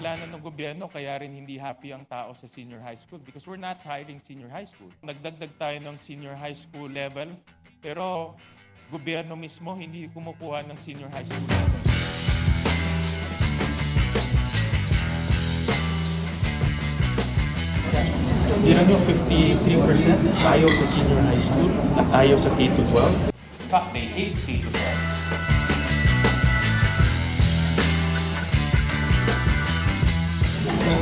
kasalanan ng gobyerno kaya rin hindi happy ang tao sa senior high school because we're not hiring senior high school. Nagdagdag tayo ng senior high school level pero gobyerno mismo hindi kumukuha ng senior high school level. Tira nyo 53% ayaw sa senior high school at ayaw sa K-12. In fact, they hate K-12.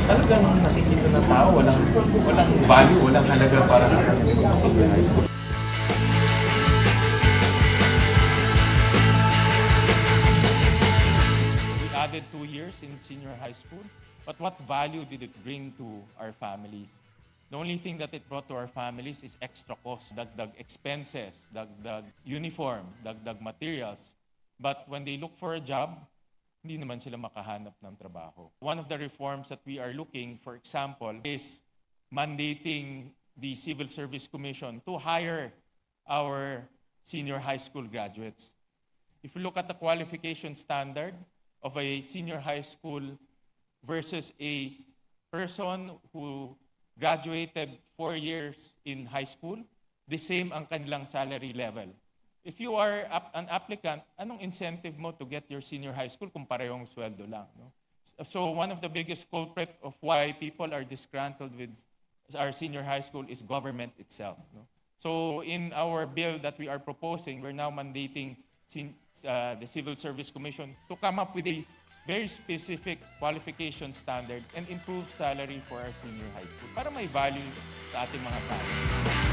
Talagang nakikita na tao, walang, walang value, walang halaga para sa kanilang high school. Added two years in senior high school, but what value did it bring to our families? The only thing that it brought to our families is extra cost, dagdag expenses, dagdag uniform, dagdag materials. But when they look for a job, hindi naman sila makahanap ng trabaho. One of the reforms that we are looking, for example, is mandating the Civil Service Commission to hire our senior high school graduates. If you look at the qualification standard of a senior high school versus a person who graduated four years in high school, the same ang kanilang salary level. If you are an applicant, anong incentive mo to get your senior high school kung parehong sweldo lang? No? So one of the biggest culprit of why people are disgruntled with our senior high school is government itself. No? So in our bill that we are proposing, we're now mandating uh, the Civil Service Commission to come up with a very specific qualification standard and improve salary for our senior high school para may value sa ating mga tao.